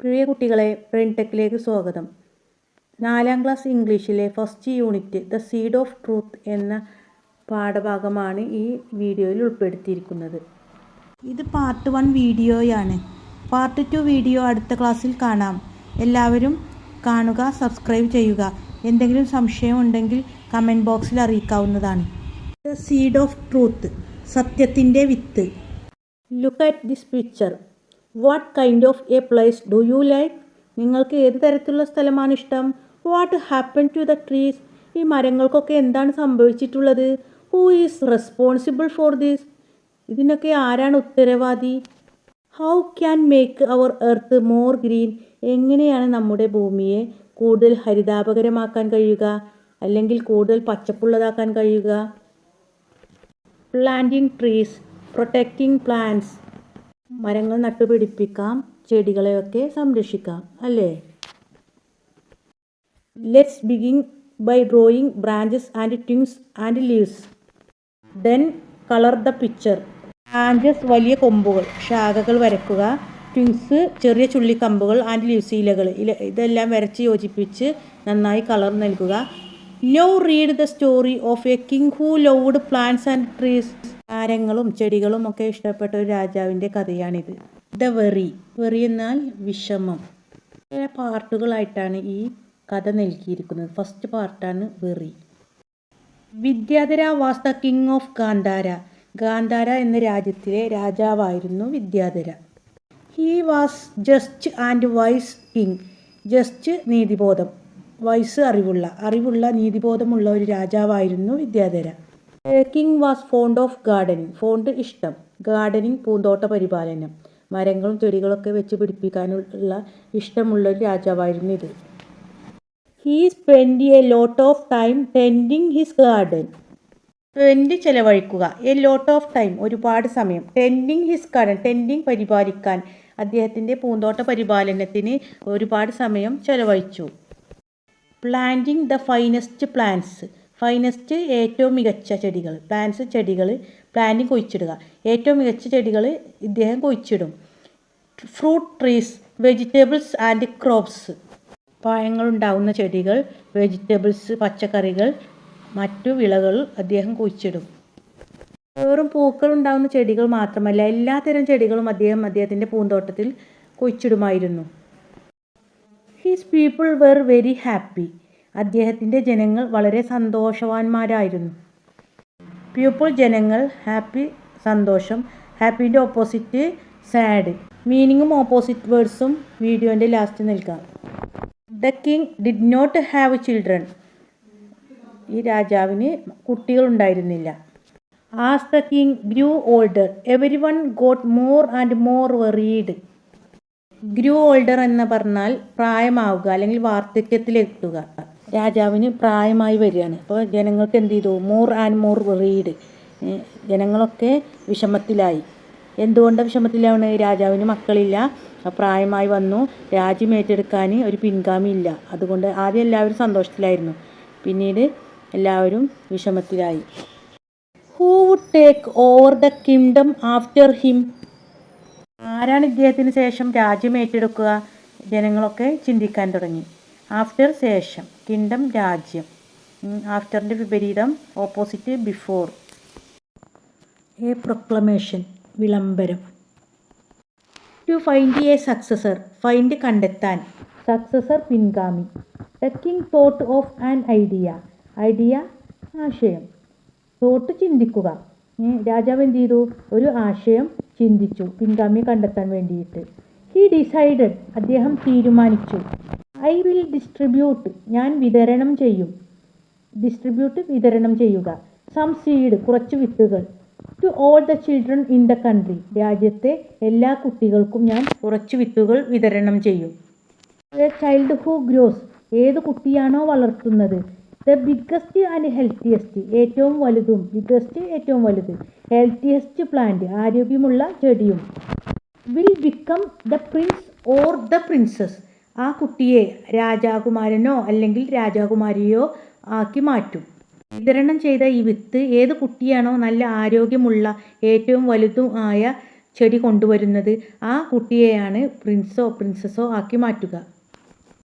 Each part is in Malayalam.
പ്രിയ കുട്ടികളെ ബ്രെയിൻ ടെക്കിലേക്ക് സ്വാഗതം. നാലാം ക്ലാസ് ഇംഗ്ലീഷിലെ first unit the seed of truth എന്ന പാഠഭാഗമാണ് ഈ വീഡിയോയിൽ ഉൾപ്പെടുത്തിയിരിക്കുന്നത്. ഇത് പാർട്ട് വൺ വീഡിയോയാണ്. പാർട്ട് ടു വീഡിയോ അടുത്ത ക്ലാസ്സിൽ കാണാം. എല്ലാവരും കാണുക സബ്സ്ക്രൈബ് ചെയ്യുക. എന്തെങ്കിലും സംശയം ഉണ്ടെങ്കിൽ കമന്റ് ബോക്സിൽ അറിയിക്കാവുന്നതാണ്. ദ സീഡ് ഓഫ് ട്രൂത്ത് സത്യത്തിന്റെ വിത്ത്. Look at this picture what kind of a place do you like നിങ്ങൾക്ക് ഏത് തരത്തിലുള്ള സ്ഥലമാണ് ഇഷ്ടം? What happen to the trees ഈ മരങ്ങൾക്കൊക്കെ എന്താണ് സംഭവിച്ചിട്ടുള്ളത്? Who is responsible for this ഇതിനൊക്കെ ആരാണ് ഉത്തരവാദി? How can make our earth more green എങ്ങനെയാണ് നമ്മുടെ ഭൂമിയെ കൂടുതൽ ഹരിതാപകരമാക്കാൻ കഴിയുക? അല്ലെങ്കിൽ കൂടുതൽ പച്ചപ്പുള്ളതാക്കാൻ കഴിയുക? പ്ലാന്റിംഗ് ട്രീസ് പ്രൊട്ടക്റ്റിംഗ് പ്ലാന്റ്സ് മരങ്ങൾ നട്ടുപിടിപ്പിക്കാം ചെടികളെയൊക്കെ സംരക്ഷിക്കാം അല്ലേ? Let's begin by drawing branches and twigs and leaves then colour the picture branches വലിയ കൊമ്പുകൾ ശാഖകൾ വരക്കുക ട്വിങ്സ് ചെറിയ ചുള്ളിക്കമ്പുകൾ ആൻഡ് ലീവ്സ് ഇലകൾ. ഇല ഇതെല്ലാം വരച്ച് യോജിപ്പിച്ച് നന്നായി കളർ നൽകുക. Love read the story of a king who loved plants and trees മരങ്ങളും ചെടികളും ഒക്കെ ഇഷ്ടപ്പെട്ട ഒരു രാജാവിന്റെ കഥയാണിത്. ദ വെറി. വെറി എന്നാൽ വിഷമം. ചില പാർട്ടുകളായിട്ടാണ് ഈ കഥ നൽകിയിരിക്കുന്നത്. ഫസ്റ്റ് പാർട്ടാണ് very. Vidyadhara was the king of Gandhara. Gandhara എന്ന രാജ്യത്തിലെ രാജാവായിരുന്നു Vidyadhara. He was just and wise king. Just നീതിബോധം. വയസ്സ് അറിവുള്ള. അറിവുള്ള നീതിബോധമുള്ള ഒരു രാജാവായിരുന്നു Vidyadhara. King was fond of gardening fond ഇഷ്ടം. ഗാർഡനിങ് പൂന്തോട്ട പരിപാലനം. മരങ്ങളും ചെടികളൊക്കെ വെച്ച് പിടിപ്പിക്കാനുള്ള ഇഷ്ടമുള്ള ഒരു രാജാവായിരുന്നു ഇത്. He spend a lot of time tending his garden spend ചെലവഴിക്കുക. A lot of time ഒരുപാട് സമയം. ടെൻഡിങ് ഹിസ് ഗാർഡൻ ടെൻഡിങ് പരിപാലിക്കാൻ. അദ്ദേഹത്തിന്റെ പൂന്തോട്ട പരിപാലനത്തിന് ഒരുപാട് സമയം ചെലവഴിച്ചു. Planting the finest plants finest ഏറ്റവും മികച്ച ചെടികൾ പ്ലാന്റ്സ് ചെടികൾ പ്ലാന്റിങ് കുഴിച്ചിടുക. ഏറ്റവും മികച്ച ചെടികൾ ഇദ്ദേഹം കുഴിച്ചിടും. Fruit trees vegetables and crops പഴങ്ങളുണ്ടാവുന്ന ചെടികൾ വെജിറ്റബിൾസ് പച്ചക്കറികൾ മറ്റു വിളകൾ അദ്ദേഹം കുഴിച്ചിടും. വെറും പൂക്കൾ ഉണ്ടാകുന്ന ചെടികൾ മാത്രമല്ല എല്ലാത്തരം ചെടികളും അദ്ദേഹം അദ്ദേഹത്തിന്റെ പൂന്തോട്ടത്തിൽ കുഴിച്ചിടുമായിരുന്നു. His people were very happy അദ്ദേഹത്തിന്റെ ജനങ്ങൾ വളരെ സന്തോഷവാന്മാരായിരുന്നു. പീപ്പിൾ ജനങ്ങൾ ഹാപ്പി സന്തോഷം. ഹാപ്പിന്റെ ഓപ്പോസിറ്റ് സാഡ് മീനിങ്ങും ഓപ്പോസിറ്റ് വേർഡ്സും വീഡിയോന്റെ ലാസ്റ്റ് നൽകാം the king did not have children ഈ രാജാവിന് കുട്ടികളുണ്ടായിരുന്നില്ല as the king grew older everyone got more and more worried grew older എന്ന് പറഞ്ഞാൽ പ്രായമാവുക അല്ലെങ്കിൽ വാർദ്ധക്യത്തിലെത്തുക. രാജാവിന് പ്രായമായി വരികയാണ്. അപ്പോൾ ജനങ്ങൾക്ക് എന്ത് ചെയ്തു? മോർ ആൻഡ് മോർ റീഡ് ജനങ്ങളൊക്കെ വിഷമത്തിലായി. എന്തുകൊണ്ട് വിഷമത്തിലാണ്? രാജാവിന് മക്കളില്ല. പ്രായമായി വന്നു. രാജ്യം ഏറ്റെടുക്കാൻ ഒരു പിൻഗാമി ഇല്ല അതുകൊണ്ട് ആദ്യം എല്ലാവരും സന്തോഷത്തിലായിരുന്നു. പിന്നീട് എല്ലാവരും വിഷമത്തിലായി. Who would take over the kingdom after him ആരാണ് ഇദ്ദേഹത്തിന് ശേഷം രാജ്യം ഏറ്റെടുക്കുക? ജനങ്ങളൊക്കെ ചിന്തിക്കാൻ തുടങ്ങി. ആഫ്റ്റർ ശേഷം കിങ്ഡം രാജ്യം. ആഫ്റ്ററിന്റെ വിപരീതം ഓപ്പോസിറ്റ് ബിഫോർ എ പ്രൊക്ലമേഷൻ വിളംബരം. To find a successor find കണ്ടെത്താൻ. സക്സസർ പിൻഗാമി. King thought of an idea idea ആശയം. തോട്ട് ചിന്തിക്കുക. രാജാവ് എന്ത് ചെയ്തു? ഒരു ആശയം ചിന്തിച്ചു. പിൻഗാമി കണ്ടെത്താൻ വേണ്ടിയിട്ട്. ഹി ഡിസൈഡഡ് അദ്ദേഹം തീരുമാനിച്ചു. ഐ വിൽ ഡിസ്ട്രിബ്യൂട്ട് ഞാൻ വിതരണം ചെയ്യും. ഡിസ്ട്രിബ്യൂട്ട് വിതരണം ചെയ്യുക. സം സീഡ് കുറച്ച് വിത്തുകൾ. To all the children in the country രാജ്യത്തെ എല്ലാ കുട്ടികൾക്കും ഞാൻ കുറച്ച് വിത്തുകൾ വിതരണം ചെയ്യും. ചൈൽഡ് ഹൂ ഗ്രോസ് ഏത് കുട്ടിയാണോ വളർത്തുന്നത്? ദ ബിഗ്ഗസ്റ്റ് ആൻഡ് ഹെൽത്തിയസ്റ്റ് ഏറ്റവും വലുതും ബിഗ്ഗസ്റ്റ് ഏറ്റവും വലുത് ഹെൽത്തിയസ്റ്റ് പ്ലാന്റ് ആരോഗ്യമുള്ള ചെടിയും will become the prince or the princess ആ കുട്ടിയെ രാജാകുമാരനോ അല്ലെങ്കിൽ രാജാകുമാരിയോ ആക്കി മാറ്റും. വിതരണം ചെയ്ത ഈ വിത്ത് ഏത് കുട്ടിയാണോ നല്ല ആരോഗ്യമുള്ള ഏറ്റവും വലുതും ആയ ചെടി കൊണ്ടുവരുന്നത് ആ കുട്ടിയെയാണ് പ്രിൻസോ പ്രിൻസസോ ആക്കി മാറ്റുക.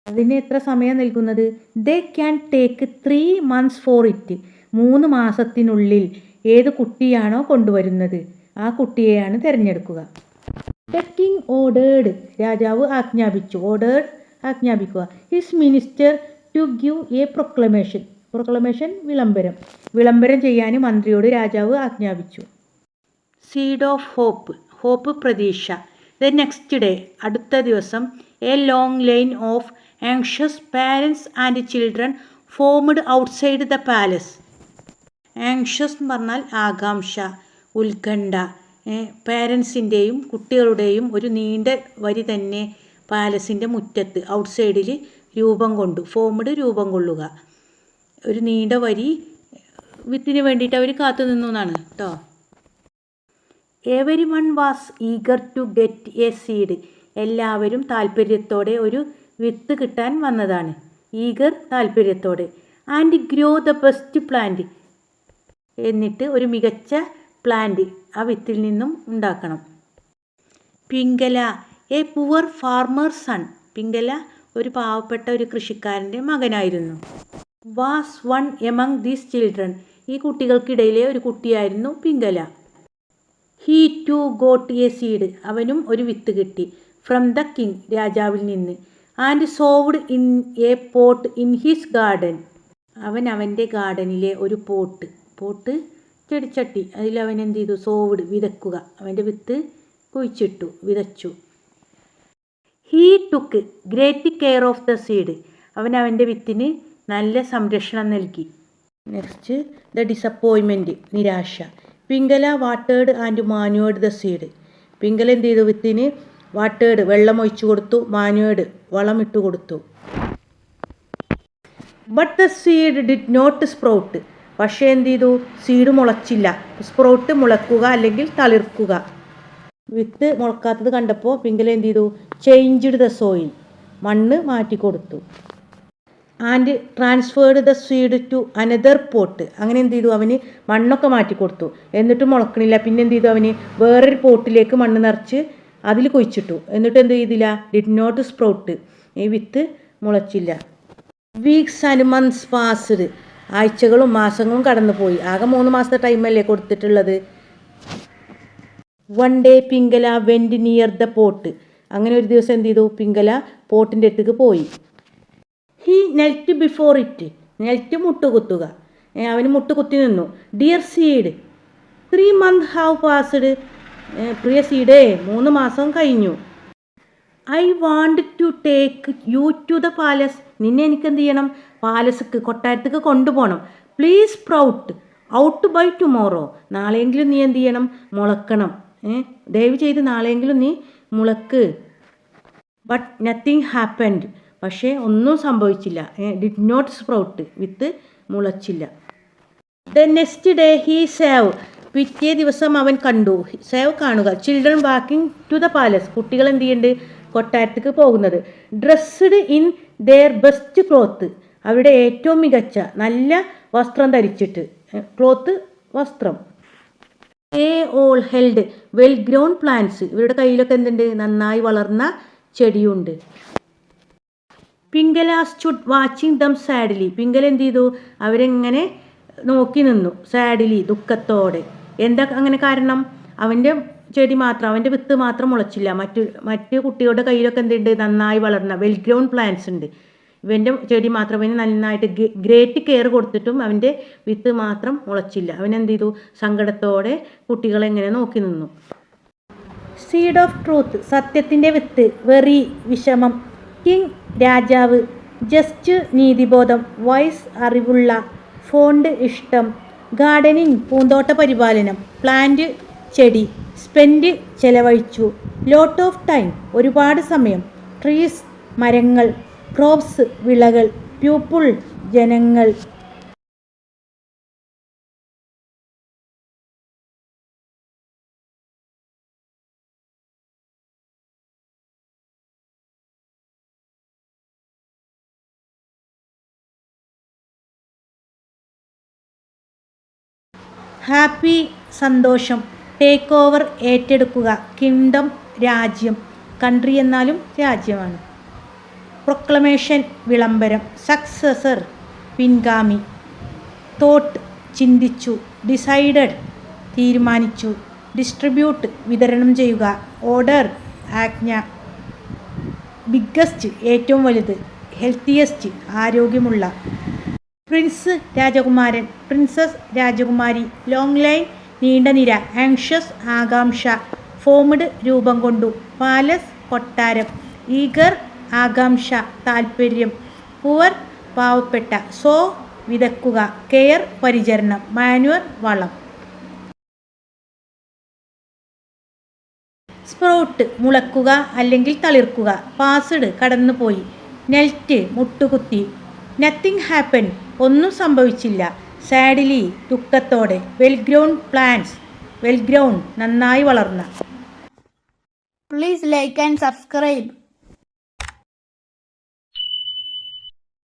അതിന് എത്ര സമയം നൽകുന്നത് they can take three months for it മൂന്ന് മാസത്തിനുള്ളിൽ ഏത് കുട്ടിയാണോ കൊണ്ടുവരുന്നത്? ആ കുട്ടിയെയാണ് തിരഞ്ഞെടുക്കുക. ദ കിങ് ഓർഡേഡ് രാജാവ് ആജ്ഞാപിച്ചു. Ordered ആജ്ഞാപിക്കുക. His minister to give a proclamation proclamation വിളംബരം. വിളംബരം ചെയ്യാൻ മന്ത്രിയോട് രാജാവ് ആജ്ഞാപിച്ചു. സീഡ് ഓഫ് ഹോപ്പ് ഹോപ്പ് പ്രതീക്ഷ. ദ നെക്സ്റ്റ് ഡേ അടുത്ത ദിവസം a long line of anxious parents and children formed outside the palace anxious എന്ന് പറഞ്ഞാൽ ആകാംക്ഷ ഉത്കണ്ഠ. പേരൻസിന്റെയും കുട്ടികളുടെയും ഒരു നീണ്ട വരി തന്നെ പാലസിന്റെ മുറ്റത്ത് ഔട്ട്സൈഡിൽ രൂപം കൊണ്ടു ഫോംഡ് രൂപം കൊള്ളുക. ഒരു നീണ്ട വരി വിത്തിന് വേണ്ടിയിട്ട് അവർ കാത്തു നിന്നു എന്നാണ് കേട്ടോ everyone was eager to get a seed എല്ലാവരും താല്പര്യത്തോടെ ഒരു വിത്ത് കിട്ടാൻ വന്നതാണ്. ഈഗർ താല്പര്യത്തോടെ. And grow the best plant എന്നിട്ട് ഒരു മികച്ച പ്ലാന്റ് ആ വിത്തിൽ നിന്നും ഉണ്ടാക്കണം. Pingala a poor farmer son. Pingala ഒരു പാവപ്പെട്ട ഒരു കൃഷിക്കാരന്റെ മകനായിരുന്നു. Was one among these children. ഈ കുട്ടികൾക്കിടയിലെ ഒരു കുട്ടിയായിരുന്നു Pingala. He too got a seed. അവനും ഒരു വിത്ത് കിട്ടി. ഫ്രം ദ കിങ് രാജാവിൽ നിന്ന്. And sowed in a pot in his garden. അവൻ അവന്റെ ഗാർഡനിലെ ഒരു പോട്ട്. പോട്ട് ചെടിച്ചട്ടി. അതിൽ അവൻ എന്ത് ചെയ്തു? സോവ്ഡ് വിതക്കുക. അവന്റെ വിത്ത് കുഴിച്ചിട്ടു വിതച്ചു. He took great care of the seed. അവൻ അവന്റെ വിത്തിന് നല്ല സംരക്ഷണം നൽകി. നെക്സ്റ്റ് ദ ഡിസപ്പോയിൻമെന്റ് നിരാശ. Pingala വാട്ടേഡ് and manured the seed. Pingala എന്ത് ചെയ്തു? വിത്തിന് വാട്ടേഡ് വെള്ളം ഒഴിച്ചു കൊടുത്തു മാനുവേഡ് വളം ഇട്ട് കൊടുത്തു. But the seed did not sprout പക്ഷേ എന്ത് ചെയ്തു? സീഡ് മുളച്ചില്ല. സ്പ്രൗട്ട് മുളക്കുക അല്ലെങ്കിൽ തളിർക്കുക. വിത്ത് മുളക്കാത്തത് കണ്ടപ്പോൾ പിങ്കിൽ എന്ത് ചെയ്തു? ചേഞ്ച്ഡ് ദ സോയിൽ മണ്ണ് മാറ്റി കൊടുത്തു. And transferred the seed to another pot അങ്ങനെ എന്ത് ചെയ്തു? അവന് മണ്ണൊക്കെ മാറ്റി കൊടുത്തു. എന്നിട്ടും മുളക്കണില്ല. പിന്നെ എന്ത് ചെയ്തു അവന്? വേറൊരു പോട്ടിലേക്ക് മണ്ണ് നിറച്ച് അതിൽ കുഴിച്ചിട്ടു. എന്നിട്ട് എന്ത് ചെയ്തില്ല? ഡിഡ് നോട്ട് സ്പ്രൗട്ട് ഈ വിത്ത് മുളച്ചില്ല. വീക്സ് ആൻഡ് മന്ത്സ് പാസ്ഡ് ആഴ്ചകളും മാസങ്ങളും കടന്നു പോയി ആകെ മൂന്ന് മാസത്തെ ടൈമല്ലേ കൊടുത്തിട്ടുള്ളത്? One day Pingala went near the pot അങ്ങനെ ഒരു ദിവസം എന്ത് ചെയ്തു? പിങ്കല പോട്ടിന്റെ അടുത്തേക്ക് പോയി. He knelt before it knelt മുട്ടുകുത്തുക കുത്തുക. അവന് മുട്ടുകുത്തി നിന്നു. Dear seed three month have passed പ്രിയ സീഡേ മൂന്ന് മാസം കഴിഞ്ഞു. I want to take you to the palace നിന്നെ എനിക്ക് എന്ത് ചെയ്യണം പാലസ്ക്ക് കൊട്ടാരത്തേക്ക് കൊണ്ടുപോകണം. Please sprout out by tomorrow നാളെയെങ്കിലും നീ എന്ത് ചെയ്യണം മുളക്കണം. ദയവ് ചെയ്ത് നാളെയെങ്കിലും നീ മുളക്ക്. ബട്ട് നത്തിങ് ഹാപ്പൻഡ് പക്ഷേ ഒന്നും സംഭവിച്ചില്ല. ഡിഡ് നോട്ട് സ്പ്രൗട്ട് വിത്ത് മുളച്ചില്ല. The next day he saw പിറ്റേ ദിവസം അവൻ കണ്ടു. സേവ് കാണുക. Children walking to the palace കുട്ടികൾ എന്ത് ചെയ്യുന്നുണ്ട് കൊട്ടാരത്തേക്ക് പോകുന്നത്. Dressed in their best cloth അവരുടെ ഏറ്റവും മികച്ച നല്ല വസ്ത്രം ധരിച്ചിട്ട്. ക്ലോത്ത് വസ്ത്രം. A all held well grown plants ഇവരുടെ കയ്യിലൊക്കെ എന്തുണ്ട്? നന്നായി വളർന്ന ചെടിയുണ്ട്. Pingala stood watching them sadly Pingala എന്ത് ചെയ്തു? അവരെങ്ങനെ നോക്കി നിന്നു. സാഡിലി ദുഃഖത്തോടെ. എന്താ അങ്ങനെ കാരണം? അവന്റെ ചെടി മാത്രം അവന്റെ വിത്ത് മാത്രം മുളച്ചില്ല. മറ്റു മറ്റ് കുട്ടികളുടെ കയ്യിലൊക്കെ എന്തുണ്ട്? നന്നായി വളർന്ന വെൽ ഗ്രൗണ്ട് പ്ലാന്റ്സ് ഉണ്ട്. ഇവന്റെ ചെടി മാത്രം അവന് നന്നായിട്ട് ഗ്രേറ്റ് കെയർ കൊടുത്തിട്ടും അവന്റെ വിത്ത് മാത്രം മുളച്ചില്ല. അവൻ എന്ത് ചെയ്തു? സങ്കടത്തോടെ കുട്ടികളെങ്ങനെ നോക്കി നിന്നു. സീഡ് ഓഫ് ട്രൂത്ത് സത്യത്തിന്റെ വിത്ത് വെറി വിഷമം. കിങ് രാജാവ് ജസ്റ്റ് നീതിബോധം വൈസ് അറിവുള്ള ഫോണ്ട് ഇഷ്ടം. ഗാർഡനിങ് പൂന്തോട്ട പരിപാലനം പ്ലാന്റ് ചെടി സ്പെൻഡ് ചെലവഴിച്ചു. ലോട്ട് ഓഫ് ടൈം ഒരുപാട് സമയം. ട്രീസ് മരങ്ങൾ ക്രോപ്സ് വിളകൾ പ്യൂപ്പിൾ ജനങ്ങൾ. ഹാപ്പി സന്തോഷം. ടേക്ക് ഓവർ ഏറ്റെടുക്കുക. കിങ്ഡം രാജ്യം. കൺട്രി എന്നാലും രാജ്യമാണ്. പ്രൊക്ലമേഷൻ വിളംബരം. സക്സസർ പിൻഗാമി. തോട്ട് ചിന്തിച്ചു. ഡിസൈഡഡ് തീരുമാനിച്ചു. ഡിസ്ട്രിബ്യൂട്ട് വിതരണം ചെയ്യുക. ഓർഡർ ആജ്ഞ. ബിഗ്ഗസ്റ്റ് ഏറ്റവും വലുത്. ഹെൽത്തിയസ്റ്റ് ആരോഗ്യമുള്ള. പ്രിൻസ് രാജകുമാരൻ പ്രിൻസസ് രാജകുമാരി ലോങ് ലൈൻ നീണ്ട നിര ആങ്ഷ്യസ് ആകാംക്ഷ ഫോമിഡ് രൂപം കൊണ്ടു പാലസ് കൊട്ടാരം ഈഗർ ആകാംക്ഷ താൽപ്പര്യം പുവർ പാവപ്പെട്ട സോ വിതക്കുക കെയർ പരിചരണം മാനുവർ വളം. സ്പ്രൗട്ട് മുളക്കുക അല്ലെങ്കിൽ തളിർക്കുക പാസ്ഡ് കടന്നുപോയി നെൽറ്റ് മുട്ടുകുത്തി നത്തിങ് ഹാപ്പൻ ഒന്നും സംഭവിച്ചില്ല സാഡിലി ദുഃഖത്തോടെ well ground plants well ground നന്നായി വളർന്ന പ്ലീസ് ലൈക്ക് ആൻഡ് subscribe.